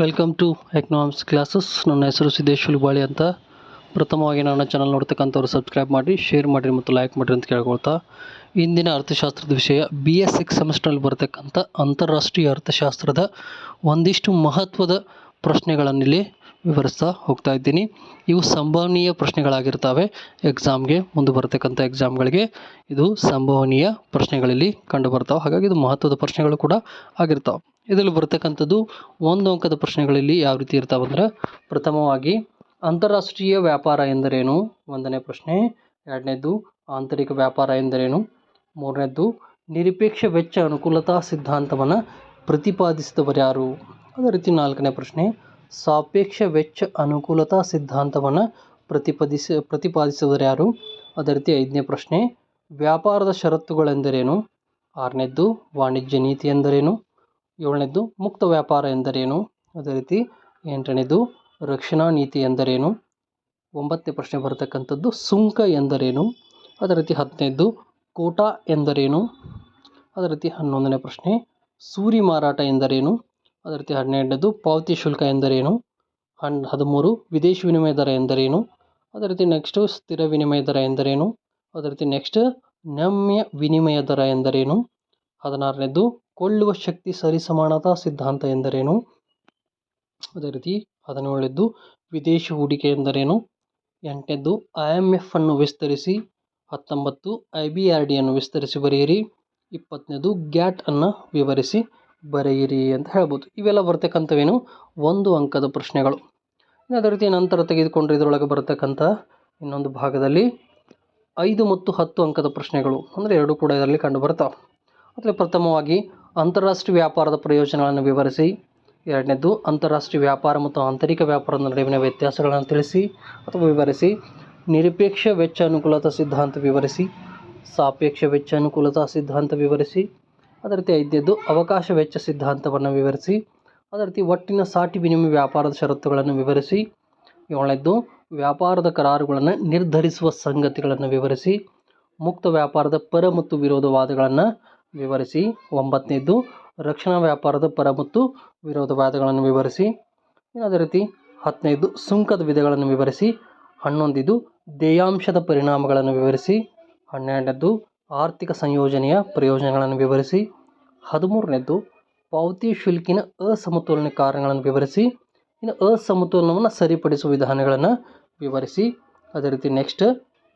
Welcome to economics classes ನನ್ನ ಹೆಸರು ಸಿದ್ದೇಶ್ ಹುಲಿಬಾಳಿ ಅಂತ. ಪ್ರಥಮವಾಗಿ ನನ್ನ ಚಾನಲ್ ನೋಡ್ತಕ್ಕಂಥವ್ರು ಸಬ್ಸ್ಕ್ರೈಬ್ ಮಾಡಿ ಶೇರ್ ಮಾಡಿರಿ ಮತ್ತು ಲೈಕ್ ಮಾಡಿರಿ ಅಂತ ಕೇಳ್ಕೊಳ್ತಾ. ಇಂದಿನ ಅರ್ಥಶಾಸ್ತ್ರದ ವಿಷಯ ಬಿ ಎಸ್ ಸಿಕ್ಸ್ ಸೆಮಿಸ್ಟ್ರಲ್ಲಿ ಬರ್ತಕ್ಕಂಥ ಅಂತಾರಾಷ್ಟ್ರೀಯ ಅರ್ಥಶಾಸ್ತ್ರದ ಒಂದಿಷ್ಟು ಮಹತ್ವದ ಪ್ರಶ್ನೆಗಳನ್ನಿಲ್ಲಿ ವಿವರಿಸ್ತಾ ಹೋಗ್ತಾ ಇದ್ದೀನಿ. ಇವು ಸಂಭವನೀಯ ಪ್ರಶ್ನೆಗಳಾಗಿರ್ತವೆ. ಎಕ್ಸಾಮ್ಗೆ ಮುಂದೆ ಬರತಕ್ಕಂಥ ಎಕ್ಸಾಮ್ಗಳಿಗೆ ಇದು ಸಂಭವನೀಯ ಪ್ರಶ್ನೆಗಳಲ್ಲಿ ಕಂಡು ಬರ್ತಾವೆ ಹಾಗಾಗಿ ಇದು ಮಹತ್ವದ ಪ್ರಶ್ನೆಗಳು ಕೂಡ ಆಗಿರ್ತಾವೆ. ಇದರಲ್ಲಿ ಬರ್ತಕ್ಕಂಥದ್ದು ಒಂದು ಅಂಕದ ಪ್ರಶ್ನೆಗಳಲ್ಲಿ ಯಾವ ರೀತಿ ಇರ್ತಾವಂದ್ರೆ ಪ್ರಥಮವಾಗಿ ಅಂತಾರಾಷ್ಟ್ರೀಯ ವ್ಯಾಪಾರ ಎಂದರೇನು? ಒಂದನೇ ಪ್ರಶ್ನೆ. ಎರಡನೇದು ಆಂತರಿಕ ವ್ಯಾಪಾರ ಎಂದರೇನು? ಮೂರನೇದ್ದು ನಿರಪೇಕ್ಷ ವೆಚ್ಚ ಅನುಕೂಲತಾ ಸಿದ್ಧಾಂತವನ್ನು ಪ್ರತಿಪಾದಿಸಿದವರು ಯಾರು? ಅದೇ ರೀತಿ ನಾಲ್ಕನೇ ಪ್ರಶ್ನೆ ಸಾಪೇಕ್ಷ ವೆಚ್ಚ ಅನುಕೂಲತಾ ಸಿದ್ಧಾಂತವನ್ನು ಪ್ರತಿಪಾದಿಸಿ ಪ್ರತಿಪಾದಿಸಿದವರು ಯಾರು? ಅದೇ ರೀತಿ ಐದನೇ ಪ್ರಶ್ನೆ ವ್ಯಾಪಾರದ ಷರತ್ತುಗಳೆಂದರೇನು? ಆರನೇದ್ದು ವಾಣಿಜ್ಯ ನೀತಿ ಎಂದರೇನು? ಏಳನೇದ್ದು ಮುಕ್ತ ವ್ಯಾಪಾರ ಎಂದರೇನು? ಅದೇ ರೀತಿ ಎಂಟನೇದು, ರಕ್ಷಣಾ ನೀತಿ ಎಂದರೇನು? ಒಂಬತ್ತನೇ ಪ್ರಶ್ನೆ ಬರತಕ್ಕಂಥದ್ದು, ಸುಂಕ ಎಂದರೇನು? ಅದೇ ರೀತಿ ಹದಿನೈದು, ಕೋಟಾ ಎಂದರೇನು? ಅದೇ ರೀತಿ ಹನ್ನೊಂದನೇ ಪ್ರಶ್ನೆ, ಸೂರಿ ಮಾರಾಟ ಎಂದರೇನು? ಅದೇ ರೀತಿ ಹನ್ನೆರಡನೇದು ಪಾವತಿ ಶುಲ್ಕ ಎಂದರೇನು? ಹನ್, ಹದಿಮೂರು, ವಿದೇಶಿ ವಿನಿಮಯ ದರ ಎಂದರೇನು? ಅದೇ ರೀತಿ ನೆಕ್ಸ್ಟು, ಸ್ಥಿರ ವಿನಿಮಯ ದರ ಎಂದರೇನು? ಅದೇ ರೀತಿ ನೆಕ್ಸ್ಟ್, ನಮ್ಯ ವಿನಿಮಯ ದರ ಎಂದರೇನು? ಹದಿನಾರನೇದು ಕೊಳ್ಳುವ ಶಕ್ತಿ ಸರಿಸಮಾನತಾ ಸಿದ್ಧಾಂತ ಎಂದರೇನು? ಅದೇ ರೀತಿ ಹದಿನೇಳನೇದ್ದು ವಿದೇಶಿ ಹೂಡಿಕೆ ಎಂದರೇನು? ಎಂಟನೇದು, ಐ ಎಂ ಎಫ್ ಅನ್ನು ವಿಸ್ತರಿಸಿ. ಹತ್ತೊಂಬತ್ತು, ಐ ಬಿ ಆರ್ ಡಿಯನ್ನು ವಿಸ್ತರಿಸಿ ಬರೆಯಿರಿ. ಇಪ್ಪತ್ತನೇದು, ಗ್ಯಾಟ್ ಅನ್ನು ವಿವರಿಸಿ ಬರೆಯಿರಿ ಅಂತ ಹೇಳ್ಬೋದು. ಇವೆಲ್ಲ ಬರ್ತಕ್ಕಂಥವೇನು? ಒಂದು ಅಂಕದ ಪ್ರಶ್ನೆಗಳು. ಅದೇ ರೀತಿ ನಂತರ ತೆಗೆದುಕೊಂಡ್ರೆ ಇದರೊಳಗೆ ಬರತಕ್ಕಂಥ ಇನ್ನೊಂದು ಭಾಗದಲ್ಲಿ ಐದು ಮತ್ತು ಹತ್ತು ಅಂಕದ ಪ್ರಶ್ನೆಗಳು. ಅಂದರೆ ಎರಡು ಕೂಡ ಇದರಲ್ಲಿ ಕಂಡು ಬರ್ತಾವೆ ಅದರಲ್ಲಿ ಪ್ರಥಮವಾಗಿ ಅಂತಾರಾಷ್ಟ್ರೀಯ ವ್ಯಾಪಾರದ ಪ್ರಯೋಜನಗಳನ್ನು ವಿವರಿಸಿ, ಎರಡನೇದು ಅಂತಾರಾಷ್ಟ್ರೀಯ ವ್ಯಾಪಾರ ಮತ್ತು ಆಂತರಿಕ ವ್ಯಾಪಾರದ ನಡುವಿನ ವ್ಯತ್ಯಾಸಗಳನ್ನು ತಿಳಿಸಿ ಅಥವಾ ವಿವರಿಸಿ, ನಿರಪೇಕ್ಷ ವೆಚ್ಚ ಅನುಕೂಲತಾ ಸಿದ್ಧಾಂತ ವಿವರಿಸಿ, ಸಾಪೇಕ್ಷ ವೆಚ್ಚ ಅನುಕೂಲತಾ ಸಿದ್ಧಾಂತ ವಿವರಿಸಿ, ಅದೇ ರೀತಿ ಐದನೇದು ಅವಕಾಶ ವೆಚ್ಚ ಸಿದ್ಧಾಂತವನ್ನು ವಿವರಿಸಿ, ಅದೇ ರೀತಿ ಒಟ್ಟಿನ ಸಾಟಿ ವಿನಿಮಯ ವ್ಯಾಪಾರದ ಷರತ್ತುಗಳನ್ನು ವಿವರಿಸಿ, ಏಳನೇದು ವ್ಯಾಪಾರದ ಕರಾರುಗಳನ್ನು ನಿರ್ಧರಿಸುವ ಸಂಗತಿಗಳನ್ನು ವಿವರಿಸಿ, ಮುಕ್ತ ವ್ಯಾಪಾರದ ಪರ ಮತ್ತು ವಿರೋಧವಾದಗಳನ್ನು ವಿವರಿಸಿ. ಒಂಬತ್ತನೇದ್ದು ರಕ್ಷಣಾ ವ್ಯಾಪಾರದ ಪರ ಮತ್ತು ವಿರೋಧವಾದಗಳನ್ನು ವಿವರಿಸಿ. ಅದೇ ರೀತಿ ಹದಿನೈದು ಸುಂಕದ ವಿಧಗಳನ್ನು ವಿವರಿಸಿ. ಹನ್ನೊಂದಿದ್ದು ದೇಯಾಂಶದ ಪರಿಣಾಮಗಳನ್ನು ವಿವರಿಸಿ. ಹನ್ನೆರಡನೇದ್ದು ಆರ್ಥಿಕ ಸಂಯೋಜನೆಯ ಪ್ರಯೋಜನಗಳನ್ನು ವಿವರಿಸಿ. ಹದಿಮೂರನೇದ್ದು ಪಾವತಿ ಶುಲ್ಕಿನ ಅಸಮತೋಲನ ಕಾರಣಗಳನ್ನು ವಿವರಿಸಿ. ಇನ್ನು ಅಸಮತೋಲನವನ್ನು ಸರಿಪಡಿಸುವ ವಿಧಾನಗಳನ್ನು ವಿವರಿಸಿ. ಅದೇ ರೀತಿ, ನೆಕ್ಸ್ಟ್,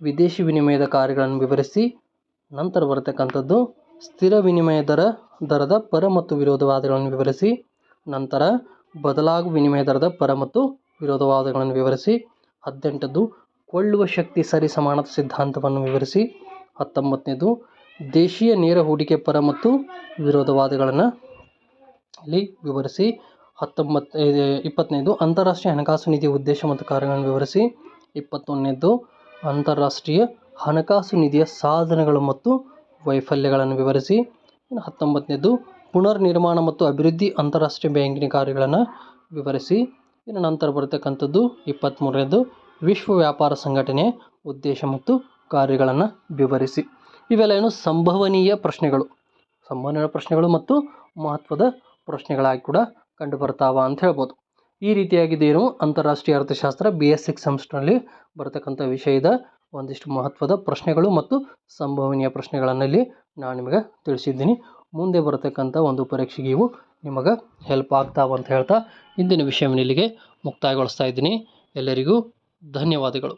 ವಿದೇಶಿ ವಿನಿಮಯದ ಕಾರ್ಯಗಳನ್ನು ವಿವರಿಸಿ. ನಂತರ ಬರತಕ್ಕಂಥದ್ದು ಸ್ಥಿರ ವಿನಿಮಯ ದರ, ದರದ ಪರ ಮತ್ತು ವಿರೋಧವಾದಗಳನ್ನು ವಿವರಿಸಿ, ನಂತರ ಬದಲಾಗುವ ವಿನಿಮಯ ದರದ ಪರ ಮತ್ತು ವಿರೋಧವಾದಗಳನ್ನು ವಿವರಿಸಿ ಹದಿನೆಂಟದ್ದು ಕೊಳ್ಳುವ ಶಕ್ತಿ ಸರಿ ಸಮಾನತೆ ಸಿದ್ಧಾಂತವನ್ನು ವಿವರಿಸಿ, ಹತ್ತೊಂಬತ್ತನೇದು ದೇಶೀಯ ನೇರ ಹೂಡಿಕೆ ಪರ ಮತ್ತು ವಿರೋಧವಾದಗಳನ್ನು ಇಲ್ಲಿ ವಿವರಿಸಿ ಹತ್ತೊಂಬತ್ತು ಇಪ್ಪತ್ತನೇದು ಅಂತಾರಾಷ್ಟ್ರೀಯ ಹಣಕಾಸು ನಿಧಿಯ ಉದ್ದೇಶ ಮತ್ತು ಕಾರ್ಯಗಳನ್ನು ವಿವರಿಸಿ, ಇಪ್ಪತ್ತೊಂದನೇದು ಅಂತಾರಾಷ್ಟ್ರೀಯ ಹಣಕಾಸು ನಿಧಿಯ ಸಾಧನಗಳು ಮತ್ತು ವೈಫಲ್ಯಗಳನ್ನು ವಿವರಿಸಿ. ಇನ್ನು ಹತ್ತೊಂಬತ್ತನೇದು ಪುನರ್ ನಿರ್ಮಾಣ ಮತ್ತು ಅಭಿವೃದ್ಧಿ ಅಂತಾರಾಷ್ಟ್ರೀಯ ಬ್ಯಾಂಕಿನ ಕಾರ್ಯಗಳನ್ನು ವಿವರಿಸಿ. ಇನ್ನು ನಂತರ ಬರತಕ್ಕಂಥದ್ದು ಇಪ್ಪತ್ತ್ಮೂರನೇದು ವಿಶ್ವ ವ್ಯಾಪಾರ ಸಂಘಟನೆ ಉದ್ದೇಶ ಮತ್ತು ಕಾರ್ಯಗಳನ್ನು ವಿವರಿಸಿ. ಇವೆಲ್ಲ ಏನು ಸಂಭವನೀಯ ಪ್ರಶ್ನೆಗಳು. ಸಂಭವನೀಯ ಪ್ರಶ್ನೆಗಳು ಮತ್ತು ಮಹತ್ವದ ಪ್ರಶ್ನೆಗಳಾಗಿ ಕೂಡ ಕಂಡು ಬರ್ತಾವ ಅಂತ ಹೇಳ್ಬೋದು. ಈ ರೀತಿಯಾಗಿದ್ದೇನು ಅಂತಾರಾಷ್ಟ್ರೀಯ ಅರ್ಥಶಾಸ್ತ್ರ ಬಿ ಎಸ್ ಸಿಕ್ಸ್ ಸೆಮಿಸ್ಟರ್ನಲ್ಲಿ ಬರತಕ್ಕಂಥ ವಿಷಯದ ಒಂದಿಷ್ಟು ಮಹತ್ವದ ಪ್ರಶ್ನೆಗಳು ಮತ್ತು ಸಂಭವನೀಯ ಪ್ರಶ್ನೆಗಳನ್ನಲ್ಲಿ ನಾನು ನಿಮಗೆ ತಿಳಿಸಿದ್ದೀನಿ. ಮುಂದೆ ಬರತಕ್ಕಂಥ ಒಂದು ಪರೀಕ್ಷೆಗೆ ಇವು ನಿಮಗೆ ಹೆಲ್ಪ್ ಆಗ್ತಾವ ಅಂತ ಹೇಳ್ತಾ ಇಂದಿನ ವಿಷಯವನ್ನು ಇಲ್ಲಿಗೆ ಮುಕ್ತಾಯಗೊಳಿಸ್ತಾ ಇದ್ದೀನಿ. ಎಲ್ಲರಿಗೂ ಧನ್ಯವಾದಗಳು.